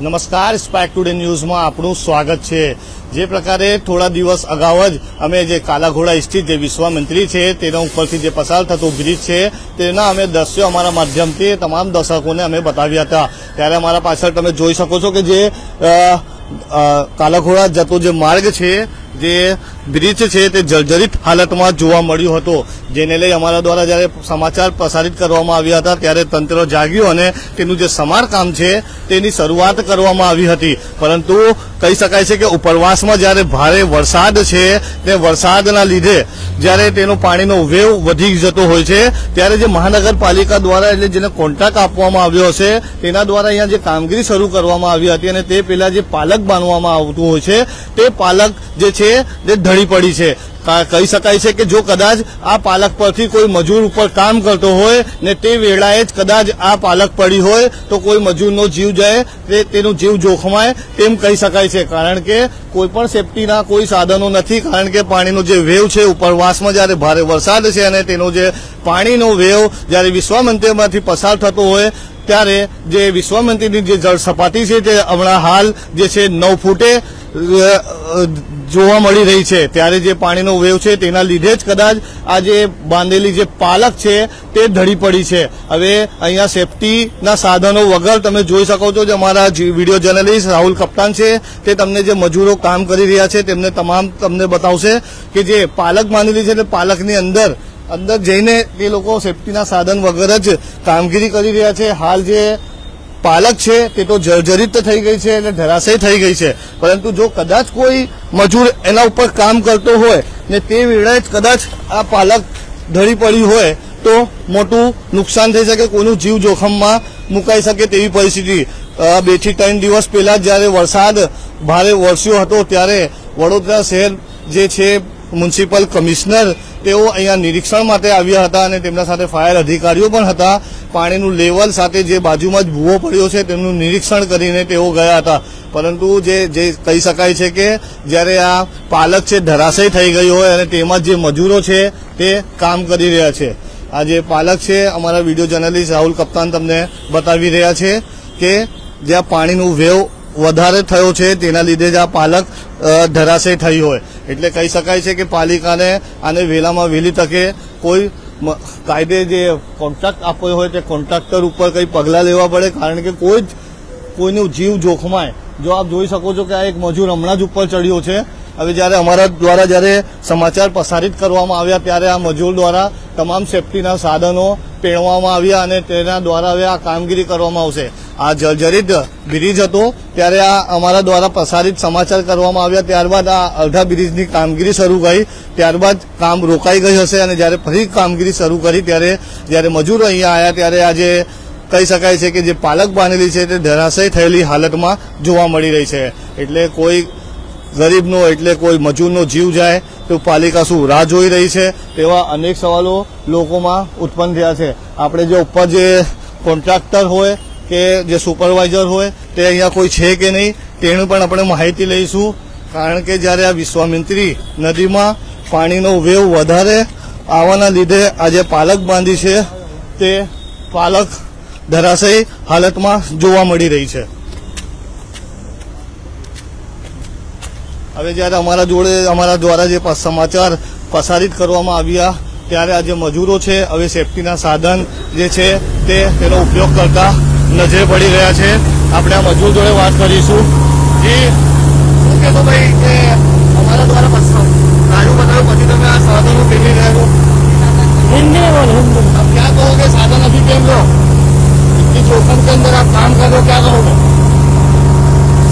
નમસ્કાર સ્પાક ટુડે ન્યૂઝમાં આપણું સ્વાગત છે. જે પ્રકારે થોડા દિવસ અગાઉ જ અમે જે કાલાઘોડા સ્થિત જે વિશ્વમંત્રી છે, તેના ઉપરથી જે પસાર થતો બ્રિજ છે, તેના અમે દ્રશ્યો અમારા માધ્યમથી તમામ દર્શકોને અમે બતાવ્યા હતા. ત્યારે અમારા પાછળ તમે જોઈ શકો છો કે જે કાલાઘોડા જતો જે માર્ગ છે જે બ્રિજ છે તે જર્જરિત હાલતમાં જોવા મળ્યો હતો. જેને લઈ અમારા દ્વારા જ્યારે સમાચાર પ્રસારિત કરવામાં આવ્યા હતા, ત્યારે તંત્ર જાગ્યું અને તેનું જે સમારકામ છે, તેની શરૂઆત કરવામાં આવી હતી. પરંતુ કહી શકાય છે કે ઉપરવાસમાં જ્યારે ભારે વરસાદ છે તે વરસાદના લીધે જ્યારે તેનો પાણીનો વેવ વધી જતો હોય છે, ત્યારે જે મહાનગરપાલિકા દ્વારા એટલે જેને કોન્ટ્રાક્ટ આપવામાં આવ્યો હશે, તેના દ્વારા અહીંયા જે કામગીરી શરૂ કરવામાં આવી હતી અને તે પહેલા જે પાલક બાંધવામાં આવતું હોય છે, તે પાલક જે છે તે ઢળી પડી છે. કહી શકાય છે કે જો કદાચ આ પાલક પરથી કોઈ મજૂર ઉપર કામ કરતો હોય ને તે વેળાએ જ કદાચ આ પાલક પડી હોય તો કોઈ મજૂરનો જીવ જાય, તે તેનું જીવ જોખમાય તેમ કહી શકાય છે. કારણ કે કોઈ પણ સેફટીના કોઈ સાધનો નથી, કારણ કે પાણીનો જે વેવ છે, ઉપરવાસમાં જ્યારે ભારે વરસાદ છે અને તેનો જે પાણીનો વેવ જ્યારે વિશ્વામંદિરમાંથી પસાર થતો હોય, ત્યારે જે વિશ્વામંદિરની જે જળ સપાટી છે તે હમણાં હાલ જે છે નવ ફૂટે જોવા મળી રહી છે. ત્યારે જે પાણીનો વેવ છે તેના લીધે જ કદાચ આ જે બાંધેલી જે પાલક છે તે ઢળી પડી છે. હવે અહીંયા સેફટીના સાધનો વગર તમે જોઈ શકો છો જે અમારા વીડિયો જર્નલિસ્ટ રાહુલ કપ્તાન છે તે તમને જે મજૂરો કામ કરી રહ્યા છે તેમને તમામ તમને બતાવશે કે જે પાલક બાંધેલી છે તે પાલકની અંદર અંદર જઈને તે લોકો સેફટીના સાધન વગર જ કામગીરી કરી રહ્યા છે. હાલ જે પાલક છે, તે તો જર્જરિત થઈ ગઈ છે અને ધરાશય થઈ ગઈ છે. પરંતુ જો કદાચ કોઈ મજૂર એના ઉપર કામ કરતો હોય ને તે વેળાએ કદાચ આ પાલક ધરી પડી હોય, તો મોટું નુકસાન થઈ શકે, કોઈનું જીવ જોખમમાં મુકાઈ શકે તેવી પરિસ્થિતિ. બેથી ત્રણ દિવસ પહેલા જ્યારે વરસાદ ભારે વરસ્યો હતો, ત્યારે વડોદરા શહેર જે છે, મ્યુનિસિપલ કમિશનર તેઓ અહીંયા નિરીક્ષણ માટે આવ્યા હતા અને તેમના સાથે ફાયર અધિકારીઓ પણ હતા. પાણીનું લેવલ સાથે જે બાજુમાં જ ભૂવો પડ્યો છે તેમનું નિરીક્ષણ કરીને તેઓ ગયા હતા. પરંતુ જે જે કહી શકાય છે કે જ્યારે આ પાલક છે ધરાશય થઈ ગયો હોય અને તેમાં જે મજૂરો છે તે કામ કરી રહ્યા છે. આ જે પાલક છે, અમારા વીડિયો જર્નલિસ્ટ રાહુલ કપ્તાન તમને બતાવી રહ્યા છે કે જ્યાં પાણીનું વેવ વધારે થયો છે, તેના લીધે જ આ પાલક ધરાશે થઈ હોય. એટલે કહી શકાય છે કે પાલિકાને આને વહેલામાં વહેલી તકે કોઈ કાયદે જે કોન્ટ્રાક્ટ આપ્યો હોય તે કોન્ટ્રાક્ટર ઉપર કંઈ પગલાં લેવા પડે, કારણ કે કોઈ જ, કોઈનું જીવ જોખમાય. જો આપ જોઈ શકો છો કે આ એક મજૂર હમણાં જ ઉપર ચડ્યો છે. હવે જ્યારે અમારા દ્વારા જ્યારે સમાચાર પ્રસારિત કરવામાં આવ્યા, ત્યારે આ મજૂર દ્વારા તમામ સેફટીના સાધનો પહેરવામાં આવ્યા અને તેના દ્વારા હવે આ કામગીરી કરવામાં આવશે. આ જર્જરિત બ્રિજ હતો, ત્યારે આ અમારા દ્વારા પ્રસારિત સમાચાર કરવામાં આવ્યા. ત્યારબાદ આ અડધા બ્રિજની કામગીરી શરૂ ગઈ. ત્યારબાદ કામ રોકાઈ ગઈ હશે અને જ્યારે ફરી કામગીરી શરૂ કરી, ત્યારે જ્યારે મજૂરો અહીંયા આવ્યા, ત્યારે આજે કહી શકાય છે કે જે પાલક બાંધેલી છે તે ધરાશય થયેલી હાલતમાં જોવા મળી રહી છે. એટલે કોઈ ગરીબનો, એટલે કોઈ મજૂરનો જીવ જાય, તો પાલિકા શું રાહ જોઈ રહી છે? તેવા અનેક સવાલો લોકોમાં ઉત્પન્ન થયા છે. આપણે જે ઉપર જે કોન્ટ્રાક્ટર હોય કે જે સુપરવાઇઝર હોય, તે અહીંયા કોઈ છે કે નહીં, તેનું પણ આપણે માહિતી લઈશું. કારણ કે જ્યારે આ વિશ્વામિત્રી નદીમાં પાણીનો વેવ વધારે, આવવાના લીધે આ જે પાલક બાંધી છે, તે પાલક ધરાશયી હાલતમાં જોવા મળી રહી છે. હવે જ્યારે અમારા જોડે, અમારા દ્વારા જે સમાચાર પ્રસારિત કરવામાં આવ્યા, ત્યારે આ જે મજૂરો છે, હવે સેફટીના સાધન જે છે, તે તેનો ઉપયોગ કરતા નજરે પડી રહ્યા છે આપણે આ મજૂર જોડે વાત કરીશું જી શું કહેતો ભાઈ કે અમારા દ્વારા પસ- ગાડું બનાવ્યું પછી તમે આ સાધનો ફેરવી રહ્યા છો हिंदी में बोल हिंदी में अब क्या कहोगे साधन अभी पहन लो इतनी जोखिम के अंदर आप काम कर रहे हो क्या करोगे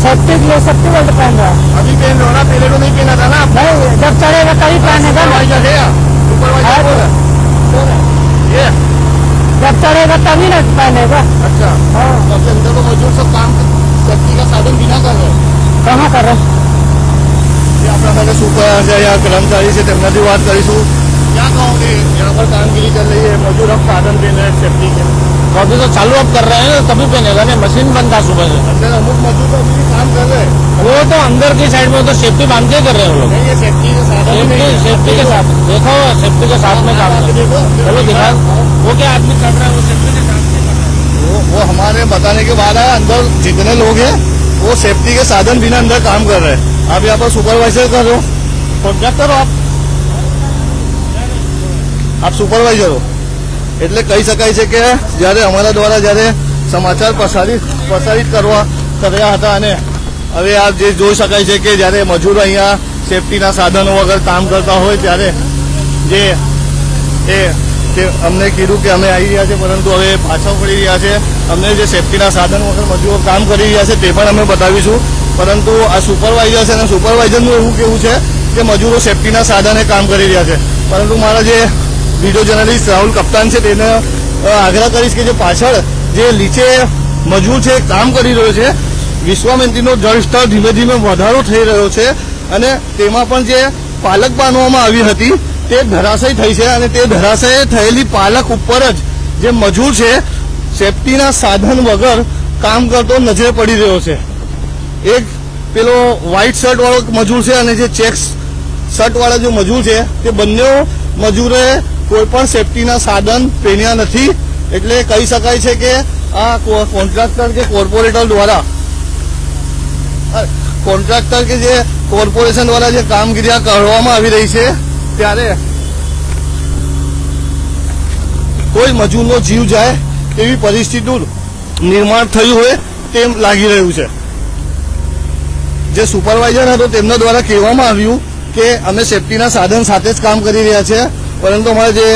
सेफ्टी के लिए सेफ्टी बेल्ट पहन रहा है अभी पहन लो ना पहले तो नहीं पहना था ना आप नहीं जब चढ़ेगा तभी पहनेगा ना सुपरवाइजर है या? सुपरवाइजर कौन है? कौन है? ये जब चढ़ेगा तभी ना पहनेगा अच्छा हाँ तो अभी अंदर तो मजदूर सब काम सेफ्टी का साधन बिना कर रहे हैं कहाँ कर रहे ये આપણા સાથે સુપરવાઇઝર या કર્મચારી છે તેમનાથી વાત કરીશું क्या कहोगे यहाँ पर कामगिरी कर रही है मजदूर अब साधन दे रहे हैं सेफ्टी के तो अभी तो चालू अब कर रहे हैं तभी पहनेगा ना मशीन बंद था सुबह से अंदर अमुक मजदूर तो अभी भी काम कर रहे हैं वो तो अंदर की साइड में तो सेफ्टी बांध के कर रहे हैं वो लोग नहीं ये सेफ्टी के साधन ही सेफ्टी नहीं है। सेफ्टी के साथ देखो सेफ्टी के साथ में काम कर रहे हैं। देखो चलो दिखा वो क्या आदमी चढ़ रहा है वो सेफ्टी के साथ में कर रहा है वो वो हमारे बताने के बाद आया अंदर जितने लोग हैं वो सेफ्टी के साधन बिना अंदर काम कर रहे हैं आप यहाँ पर सुपरवाइजर कर रहे हो कॉन्ट्रैक्टर हो आप આપ સુપરવાઇઝર હો એટલે કહી શકાય છે કે જ્યારે અમારા દ્વારા જ્યારે સમાચાર પ્રસારિત પ્રસારિત કરવા કર્યા હતા અને હવે આ જે જોઈ શકાય છે કે જ્યારે મજૂરો અહીંયા સેફટીના સાધનો વગર કામ કરતા હોય ત્યારે જે એ તે અમને કીધું કે અમે આવી રહ્યા છે, પરંતુ હવે પાછા પડી રહ્યા છે. અમને જે સેફટીના સાધન વગર મજૂરો કામ કરી રહ્યા છે તે પણ અમે બતાવીશું. પરંતુ આ સુપરવાઇઝર છે અને સુપરવાઇઝરનું એવું કેવું છે કે મજૂરો સેફટીના સાધને કામ કરી રહ્યા છે. પરંતુ મારા જે વીડિયો જર્નલિસ્ટ રાહુલ કપ્તાન છે તેને આગ્રહ કરીશ કે જે પાછળ જે નીચે મજૂર છે, કામ કરી રહ્યો છે, વિશ્વામિત્રીનો જળસ્તર ધીમે ધીમે વધારો થઈ રહ્યો છે અને તેમાં પણ જે પાલક બાંધવામાં આવી હતી તે ધરાશય થઈ છે અને તે ધરાશય થયેલી પાલક ઉપર જ જે મજૂર છે, સેફટીના સાધન વગર કામ કરતો નજરે પડી રહ્યો છે. એક પેલો વ્હાઇટ શર્ટ વાળો મજૂર છે અને જે ચેક્સ શર્ટ વાળા જે મજૂર છે, તે બંને મજૂરે કોઈ પણ સેફટીના સાધન પહેર્યા નથી. એટલે કહી શકાય છે કે આ કોન્ટ્રાક્ટર કે કોર્પોરેટર દ્વારા કોન્ટ્રાક્ટર કે જે કોર્પોરેશન દ્વારા જે કામગીરી કરવામાં આવી રહી છે ત્યારે કોઈ મજૂરનો જીવ જાય એવી પરિસ્થિતિનું નિર્માણ થયું હોય તેમ લાગી રહ્યું છે. જે સુપરવાઇઝર હતો તેમના દ્વારા કહેવામાં આવ્યું કે અમે સેફટીના સાધન સાથે જ કામ કરી રહ્યા છે, પરંતુ અમારા જે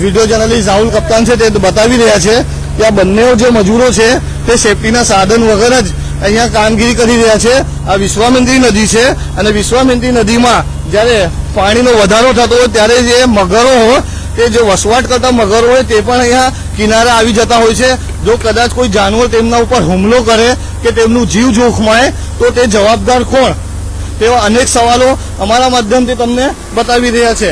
વીડિયો જર્નલિસ્ટ રાહુલ કપ્તાન છે તે બતાવી રહ્યા છે કે આ બંને જે મજૂરો છે તે સેફટીના સાધન વગર જ અહીંયા કામગીરી કરી રહ્યા છે. આ વિશ્વામિત્રી નદી છે અને વિશ્વામિત્રી નદીમાં જ્યારે પાણીનો વધારો થતો હોય ત્યારે જે મગરો હોય તે જે વસવાટ કરતા મગરો હોય તે પણ અહીંયા કિનારે આવી જતા હોય છે. જો કદાચ કોઈ જાનવર તેમના ઉપર હુમલો કરે કે તેમનું જીવ જોખમાય, તો તે જવાબદાર કોણ? તેવા અનેક સવાલો અમારા માધ્યમથી તમને બતાવી રહ્યા છે.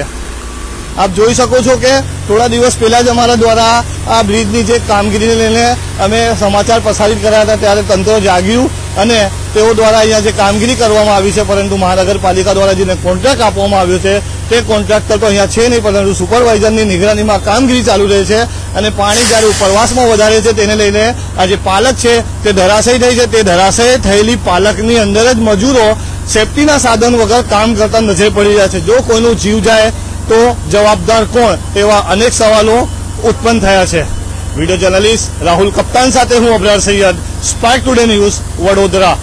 આપ જોઈ શકો છો કે થોડા દિવસ પહેલા જ અમારા દ્વારા આ બ્રિજની જે કામગીરીને લઈને અમે સમાચાર પ્રસારિત કર્યા હતા, ત્યારે તંત્ર જાગ્યું અને તેઓ દ્વારા અહીંયા જે કામગીરી કરવામાં આવી છે, પરંતુ મહાનગરપાલિકા દ્વારા જેને કોન્ટ્રાક્ટ આપવામાં આવ્યો છે, તે કોન્ટ્રાક્ટર તો અહીંયા છે નહીં, પરંતુ સુપરવાઇઝરની નિગરાનીમાં કામગીરી ચાલુ રહે છે અને પાણી જ્યારે ઉપરવાસમાં વધારે છે, તેને લઈને આ જે પાલક છે, તે ધરાશય થઈ છે, તે ધરાશય થયેલી પાલકની અંદર જ મજૂરો સેફટીના સાધન વગર કામ કરતા નજરે પડી રહ્યા છે. જો કોઈનું જીવ જાય તો જવાબદાર કોણ તેવા અનેક સવાલો ઉત્પન્ન થયા છે. વીડિયો જર્નલિસ્ટ રાહુલ કપ્તાન સાથે હું Abrar Sayed Spark Today News Vadodara.